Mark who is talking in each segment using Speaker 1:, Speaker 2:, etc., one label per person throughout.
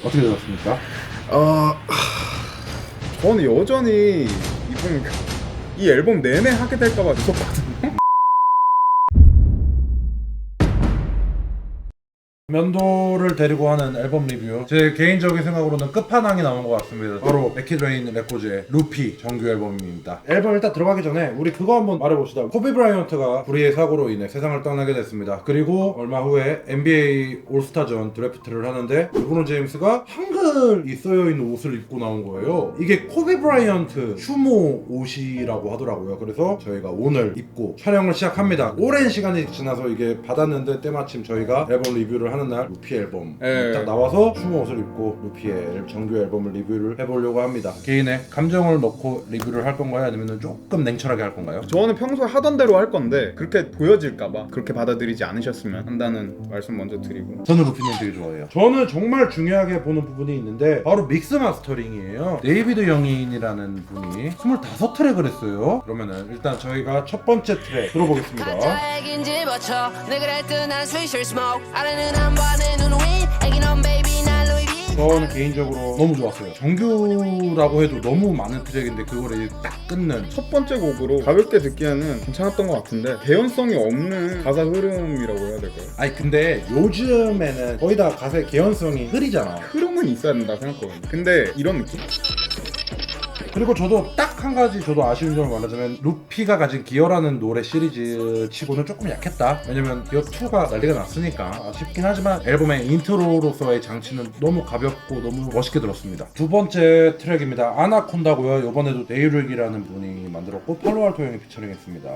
Speaker 1: 어떻게 들었습니까?
Speaker 2: 아 하, 저는 여전히 이번 이 앨범 내내 하게 될까봐 무섭거든요.
Speaker 1: 면도를 데리고 하는 앨범 리뷰. 제 개인적인 생각으로는 끝판왕이 나온 것 같습니다. 바로 맥키드레인 레코즈의 루피 정규 앨범입니다. 앨범 일단 들어가기 전에 우리 그거 한번 말해봅시다. 코비 브라이언트가 불의의 사고로 인해 세상을 떠나게 됐습니다. 그리고 얼마 후에 NBA 올스타전 드래프트를 하는데 르브론 제임스가 한글이 쓰여있는 옷을 입고 나온 거예요. 이게 코비 브라이언트 휴모 옷이라고 하더라고요. 그래서 저희가 오늘 입고 촬영을 시작합니다. 오랜 시간이 지나서 이게 받았는데 때마침 저희가 앨범 리뷰를 하는 날 루피 앨범
Speaker 2: 예.
Speaker 1: 딱 나와서 추모 옷을 입고 루피의 정규 앨범을 리뷰를 해보려고 합니다. 개인의 감정을 넣고 리뷰를 할 건가요? 아니면 조금 냉철하게 할 건가요?
Speaker 2: 저는 평소에 하던 대로 할 건데 그렇게 보여질까봐 그렇게 받아들이지 않으셨으면 한다는 말씀 먼저 드리고
Speaker 1: 저는 루피님 되게 좋아해요. 저는 정말 중요하게 보는 부분이 있는데 바로 믹스 마스터링이에요. 데이비드 영인이라는 분이 25트랙을 했어요. 그러면은 일단 저희가 첫 번째 트랙 들어보겠습니다.
Speaker 3: 가짜 애긴 집어쳐 내 그럴 듯난 스위셔 스모ke 아래는 한번
Speaker 1: 저는 개인적으로 너무 좋았어요. 정규라고 해도 너무 많은 트랙인데 그거를 딱 끊는
Speaker 2: 첫 번째 곡으로 가볍게 듣기에는 괜찮았던 것 같은데 개연성이 없는 가사 흐름이라고 해야 될까요?
Speaker 1: 아니 근데 요즘에는 거의 다 가사의 개연성이 흐리잖아.
Speaker 2: 흐름은 있어야 된다 생각하거든요. 근데 이런 느낌?
Speaker 1: 그리고 저도 딱 한 가지 저도 아쉬운 점을 말하자면 루피가 가진 기어라는 노래 시리즈 치고는 조금 약했다. 왜냐면 기어 2가 난리가 났으니까 아쉽긴 하지만 앨범의 인트로로서의 장치는 너무 가볍고 너무 멋있게 들었습니다. 두 번째 트랙입니다. 아나콘다고요. 이번에도 네이르기라는 분이 만들었고 팔로알토 형이 피처링했습니다.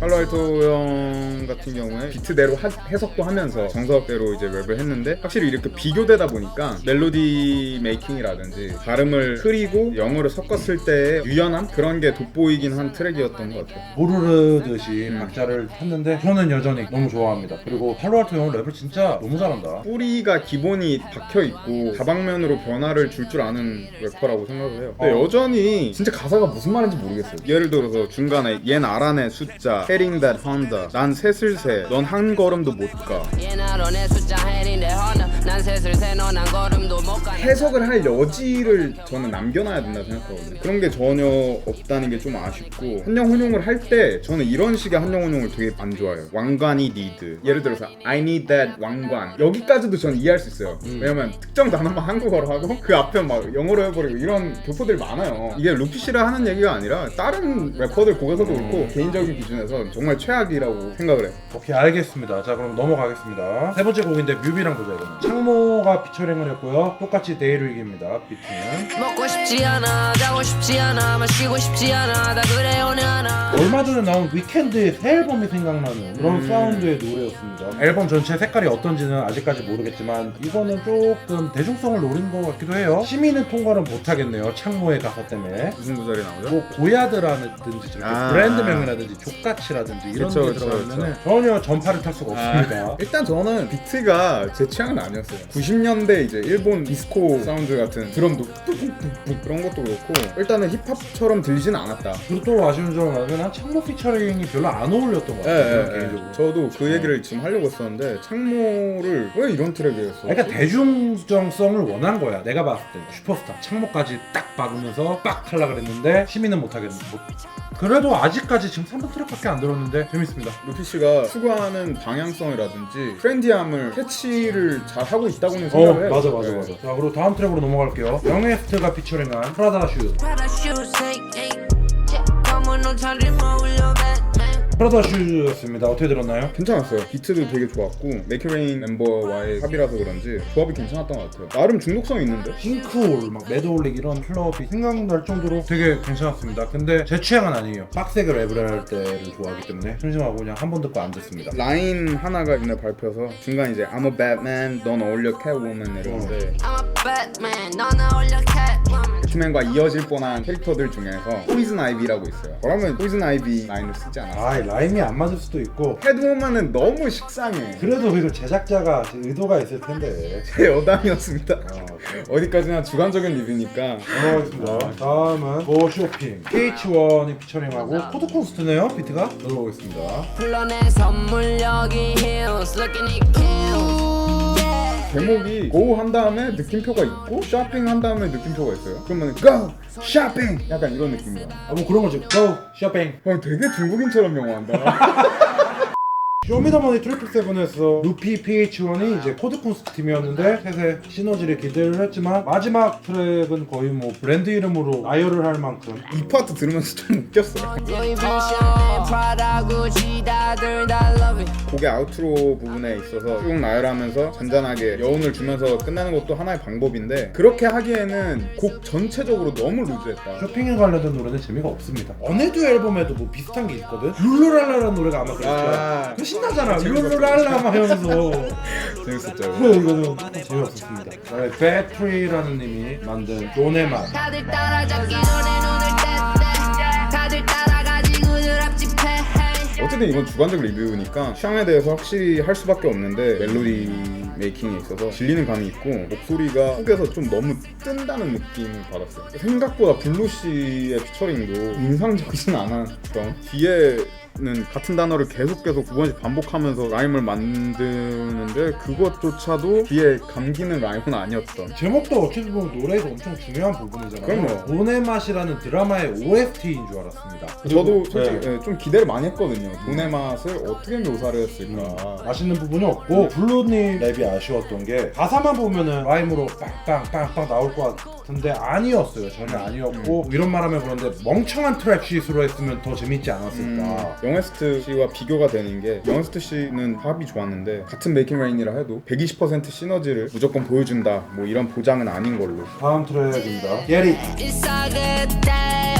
Speaker 2: 팔로알토 형 같은 경우에 비트대로 하- 해석도 하면서 정석대로 이제 랩을 했는데 확실히 이렇게 비교되다 보니까 멜 로디 메이킹이라든지 발음을 흐리고 영어를 섞었을 때의 유연함 그런 게 돋보이긴 한 트랙이었던 것 같아요.
Speaker 1: 모르르듯이
Speaker 2: 음.
Speaker 1: 박자를 탔는데 저는 여전히 너무 좋아합니다 그리고 팔로알토 형은 랩을 진짜 너무 잘한다
Speaker 2: 뿌리가 기본이 박혀 있고 다방면으로 변화를 줄 줄 아는 래퍼라고 생각을 해요. 근데
Speaker 1: 어.
Speaker 2: 여전히 진짜 가사가 무슨 말인지 모르겠어요. 예를 들어서 중간에 얜 알아내 숫자, heading that Honda, 난 셋을 세, 넌 한 걸음도 못 가.
Speaker 3: 난 셋을 걸음도 못가
Speaker 2: 해석을 할 여지를 저는 남겨놔야 된다 생각하거든요. 그런 게 전혀 없다는 게 좀 아쉽고 한영 혼용을 할 때 저는 이런 식의 한영 혼용을 되게 안 좋아해요. 왕관이 need. 예를 들어서 I need that 왕관. 여기까지도 저는 이해할 수 있어요. 왜냐면 특정 단어만 한국어로 하고 그 앞에 막 영어로 해버리고 이런 교포들이 많아요. 이게 루피 씨를 하는 얘기가 아니라 다른 래퍼들 곡에서도 그렇고 개인적인 기준에서 정말 최악이라고 생각을 해요.
Speaker 1: 오케이 알겠습니다. 자 그럼 넘어가겠습니다. 세 번째 곡인데 뮤비랑 보자 이거는. 창모가 피처링을 했고요. 똑같이 데이루익입니다. 비트는.
Speaker 3: 먹고 싶지 않아 자고 싶지 않아 마시고 싶지 않아 다 그래 오늘 하나
Speaker 1: 얼마 전에 나온 위켄드의 새 앨범이 생각나는 그런
Speaker 2: 음.
Speaker 1: 사운드의 노래였습니다. 앨범 전체 색깔이 어떤지는 아직까지 모르겠지만 이거는 조금 대중성을 노린 것 같기도 해요. 시민은 통과는 못하겠네요. 창모의 가사 때문에.
Speaker 2: 무슨 구절이 나오죠?
Speaker 1: 뭐 고야드라든지 저렇게
Speaker 2: 아.
Speaker 1: 브랜드명이라든지 족같이라든지 이런
Speaker 2: 그쵸,
Speaker 1: 게
Speaker 2: 그쵸,
Speaker 1: 들어가면 전혀 전파를 탈 수가 없습니다.
Speaker 2: 아, 일단 저는 비트가 제 취향은 아니었 어요. 90년대 이제 일본 디스코 사운드 같은 드럼도 뚝뚝뚝뚝 그런 것도 그렇고 일단은 힙합처럼 들리진 않았다.
Speaker 1: 그리고 또 아쉬운 점은 뭐냐면 창모 피처링이 별로 안 어울렸던 것
Speaker 2: 예,
Speaker 1: 같아요.
Speaker 2: 예,
Speaker 1: 개인적으로.
Speaker 2: 예. 저도 그 얘기를 지금 하려고 했었는데 창모를 왜 이런 트랙에 했어?
Speaker 1: 그러니까 대중성을 원한 거야. 내가 봤을 때 슈퍼스타 창모까지 딱 박으면서 빡 하려 그랬는데 시민은 못하겠는. 못. 그래도 아직까지 지금 3분 트랙밖에 안 들었는데 재밌습니다.
Speaker 2: 루피 씨가 추구하는 방향성이라든지 트렌디함을 캐치를 잘 하고 있다고는
Speaker 1: 어
Speaker 2: 생각을 해요.
Speaker 1: 맞아 맞아
Speaker 2: 예.
Speaker 1: 맞아. 자 그리고 다음 트랙으로 넘어갈게요. 영에스트가 피처링한 프라다 슈.
Speaker 3: Prada shoes hey hey yeah 검은 옷 차림
Speaker 1: 프라다 슈 였습니다. 어떻게 들었나요?
Speaker 2: 괜찮았어요. 비트도 되게 좋았고 맥큐레인 멤버와의 합이라서 그런지 조합이 괜찮았던 것 같아요. 나름 중독성 있는데?
Speaker 1: 핑크홀, 막 매드올릭 이런 클럽이 생각날 정도로 되게 괜찮았습니다. 근데 제 취향은 아니에요. 빡세게 랩을 할 때를 좋아하기 때문에 심심하고 그냥 한 번 듣고 안 듣습니다.
Speaker 2: 라인 하나가 이날 발표해서 중간 이제 I'm a Batman, 넌 어울려 Catwoman 이러는데
Speaker 3: I'm a Batman 넌 어울려 Catwoman
Speaker 2: 엑스맨과 이어질 뻔한 캐릭터들 중에서 포이즌 아이비라고 있어요. 그러면 포이즌 아이비 라인을 쓰지 않았어요.
Speaker 1: 아 라임이 안 맞을 수도 있고
Speaker 2: 헤드우먼은 너무 식상해.
Speaker 1: 그래도 이거 제작자가 의도가 있을 텐데.
Speaker 2: 제 여담이었습니다.
Speaker 1: 어,
Speaker 2: 어디까지나 주관적인 리뷰니까.
Speaker 1: 넘어가겠습니다. 다음은 고 쇼핑. PH1이 피처링하고 코드코스트네요 비트가? 들어보겠습니다.
Speaker 3: 불러내 선물 여기 hills looking at kills yeah.
Speaker 2: 제목이 go 한 다음에 느낌표가 있고 쇼핑 한 다음에 느낌표가 있어요. 그러면 go 쇼핑 약간 이런 느낌이야.
Speaker 1: 아 뭐 그런 거지 고 쇼핑
Speaker 2: 형 되게 중국인처럼 영어한다.
Speaker 1: 쇼미더머니 트리플 세븐에서 루피 PH1이 이제 코드콘스트 팀이었는데 셋의 시너지를 기대를 했지만 마지막 트랙은 거의 뭐 브랜드 이름으로 나열을 할 만큼
Speaker 2: 이 파트 들으면서 좀 웃겼어.
Speaker 3: Louis V, Chanel, Prada, Gucci 다들 다 love it
Speaker 2: 곡의 아우트로 부분에 있어서 쭉 나열하면서 잔잔하게 여운을 주면서 끝나는 것도 하나의 방법인데 그렇게 하기에는 곡 전체적으로 너무 루즈했다.
Speaker 1: 쇼핑에 관련된 노래는 재미가 없습니다 어네드 앨범에도 뭐 비슷한 게 있거든 룰루랄라라는 노래가 아마 그럴 거야
Speaker 2: 아,
Speaker 1: 신나잖아. 룰루랄라 막 하면서.
Speaker 2: 재밌었죠.
Speaker 1: 그래 이거는 재미없었습니다. 그다음에 배트리라는 님이 만든 도네만
Speaker 3: 다들 따라잡기 전에 눈을 뗐대. 다들 따라가지고 앞집해.
Speaker 2: 어쨌든 이건 주관적 리뷰니까 취향에 대해서 확실히 할 수밖에 없는데 멜로디 메이킹에 있어서 질리는 감이 있고 목소리가 훅에서 좀 너무 뜬다는 느낌을 받았어요. 생각보다 블루 씨의 피처링도 인상적이진 않았던 뒤에 는 같은 단어를 계속 계속 두 번씩 반복하면서 라임을 만드는데 그것조차도 뒤에 감기는 라임은 아니었던
Speaker 1: 제목도 어떻게 보면 노래에서 엄청 중요한 부분이잖아요
Speaker 2: 그럼요.
Speaker 1: 돈의 맛이라는 드라마의 OST인 줄 알았습니다
Speaker 2: 저도
Speaker 1: 그리고-
Speaker 2: 솔직히
Speaker 1: 네.
Speaker 2: 예, 좀 기대를 많이 했거든요. 돈의 맛을 어떻게 묘사를 했을까.
Speaker 1: 맛있는 부분이 없고 블루님 랩이 아쉬웠던 게 가사만 보면은 라임으로 빵빵빵빵 나올 것 같은데 아니었어요. 전혀 아니었고 이런 말하면 그런데 멍청한 트랙 쉿으로 했으면 더 재밌지 않았을까.
Speaker 2: 영에스트 씨와 비교가 되는 게 영에스트 씨는 합이 좋았는데 같은 메이킹 라인이라 해도 120% 시너지를 무조건 보여준다. 뭐 이런 보장은 아닌 걸로.
Speaker 1: 다음 트랙입니다.
Speaker 3: It's good day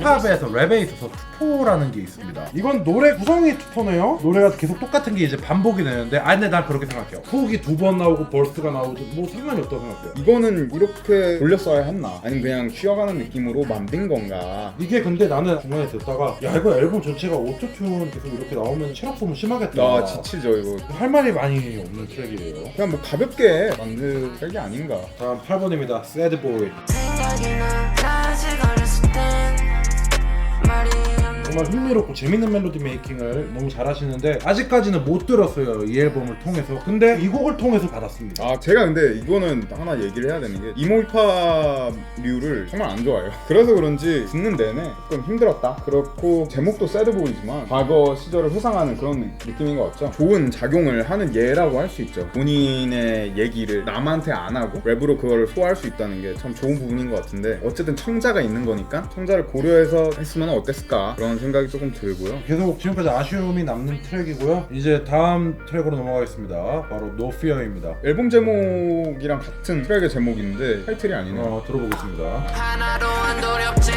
Speaker 1: 힙합에서 랩에 있어서 투포라는 게 있습니다. 이건 노래 구성이 투포네요. 노래가 계속 똑같은 게 이제 반복이 되는데 아 근데 난 그렇게 생각해요. 훅이 두 번 나오고 벌스가 나오도 뭐 상관이 없다고 생각해요.
Speaker 2: 이거는 이렇게 돌렸어야 했나 아니면 그냥 쉬어가는 느낌으로 만든 건가
Speaker 1: 이게 근데 나는 중간에 듣다가 야 이거 앨범 전체가 오토튠 계속 이렇게 나오면 체력 소모 심하겠다.
Speaker 2: 나 지치죠 이거
Speaker 1: 할 말이 많이 없는 트랙이에요.
Speaker 2: 그냥 뭐 가볍게 만든 게 아닌가
Speaker 1: 다음 8번입니다. Sad Boy.
Speaker 3: 생 각이 나 다시 걸렸을 땐 말이 안
Speaker 1: 정말 흥미롭고 재밌는 멜로디 메이킹을 너무 잘하시는데 아직까지는 못 들었어요 이 앨범을 통해서. 근데 이 곡을 통해서 받았습니다.
Speaker 2: 아 제가 근데 이거는 하나 얘기를 해야 되는 게 이모 힙합류를 정말 안 좋아해요. 그래서 그런지 듣는 내내 조금 힘들었다. 그렇고 제목도 새드보이지만 과거 시절을 회상하는 그런 느낌인 것 같죠? 좋은 작용을 하는 예라고 할 수 있죠. 본인의 얘기를 남한테 안 하고 랩으로 그걸 소화할 수 있다는 게 참 좋은 부분인 것 같은데 어쨌든 청자가 있는 거니까 청자를 고려해서 했으면 어땠을까? 그런 생각이 조금 들고요.
Speaker 1: 계속 지금까지 아쉬움이 남는 트랙이고요. 이제 다음 트랙으로 넘어가겠습니다. 바로 No Fear입니다.
Speaker 2: 앨범 제목이랑 같은 트랙의 제목인데 타이틀이 아니네요.
Speaker 1: 어, 들어보겠습니다.
Speaker 3: 하나도 안 두렵지.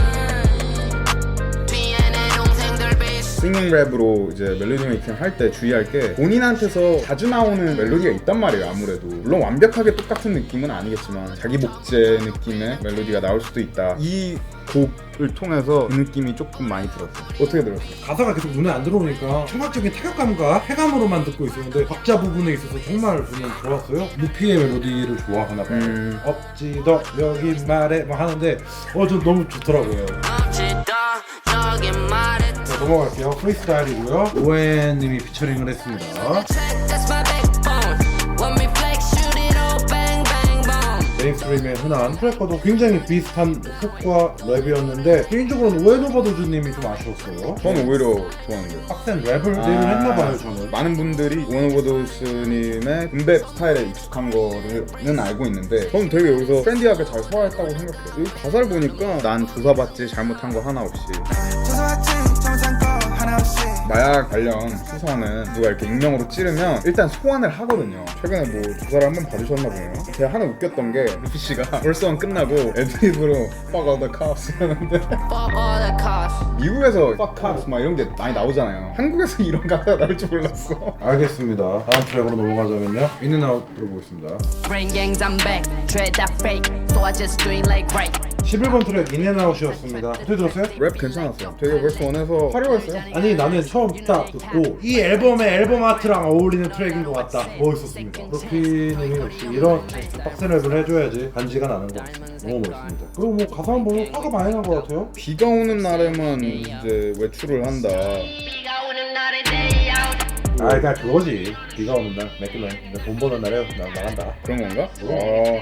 Speaker 3: 음. 뒤에 동생들
Speaker 2: 싱잉 랩으로 이제 멜로디 메이킹 할 때 주의할 게 본인한테서 자주 나오는 멜로디가 있단 말이에요 아무래도. 물론 완벽하게 똑같은 느낌은 아니겠지만 자기 복제 느낌의 멜로디가 나올 수도 있다. 이 곡을 통해서 그 느낌이 조금 많이 들었어요. 어떻게 들었어요?
Speaker 1: 가사가 계속 눈에 안 들어오니까 청각적인 타격감과 쾌감으로만 듣고 있었는데 박자 부분에 있어서 정말 저는 좋았어요. 루피의 멜로디를 좋아하나 봐요.
Speaker 2: 음.
Speaker 1: 억지더 여기 말해 막 하는데 어저 너무 좋더라고요. 넘어갈게요. 프리스타일이고요. 오엔님이 피처링을 했습니다 메인스트림의 흔한 트래커도 굉장히 비슷한 훅과 랩이었는데 개인적으로는 오엔 오버도즈님이 좀 아쉬웠어요.
Speaker 2: 저는 오히려 좋아하는데요
Speaker 1: 빡센 랩을
Speaker 2: 아.
Speaker 1: 내를 했나봐요 저는.
Speaker 2: 많은 분들이 원오버도스님의 음백 스타일에 익숙한 거는 알고 있는데 저는 되게 여기서 트렌디하게 잘 소화했다고 생각해요. 여기 가사를 보니까 난
Speaker 4: 조사받지 잘못한 거 하나 없이
Speaker 2: 마약 관련 수사는 누가 이렇게 익명으로 찌르면 일단 소환을 하거든요. 최근에 뭐 조사를 한 번 받으셨나 보네요. 제가 하나 웃겼던 게 루피 씨가 벌써 끝나고 애드립으로 fuck all the cops 하는데
Speaker 3: Fuck all the cops.
Speaker 2: 미국에서 fuck cops 막 이런 게 많이 나오잖아요. 한국에서 이런 가사가 나올 줄 몰랐어.
Speaker 1: 알겠습니다. 다음 트랙으로 넘어가자면요. 인앤아웃 들어보겠습니다.
Speaker 3: Brain gangs, I'm back. Tread that fake. So I just dream like rape.
Speaker 1: 11번 트랙 인앤아웃이었습니다. 어떻게 들었어요?
Speaker 2: 랩 괜찮았어요. 되게 벌써 원에서 화려했어요.
Speaker 1: 아니 나는 처음 딱 듣고 이 앨범의 앨범 아트랑 어울리는 트랙인 것 같다. 멋있었습니다 루피님이 역시 이런 빡센 랩을 해줘야지 간지가 나는 것 같습니다 너무 멋있습니다. 그리고 뭐 가사는 뭐 화가 많이 난 것 같아요.
Speaker 2: 비가 오는 날에만 이제 외출을 한다.
Speaker 1: 아 그냥 그거지. 비가 오는 날 맥클렌. 돈 버는 날에 나 나간다.
Speaker 2: 그런 건가? 어.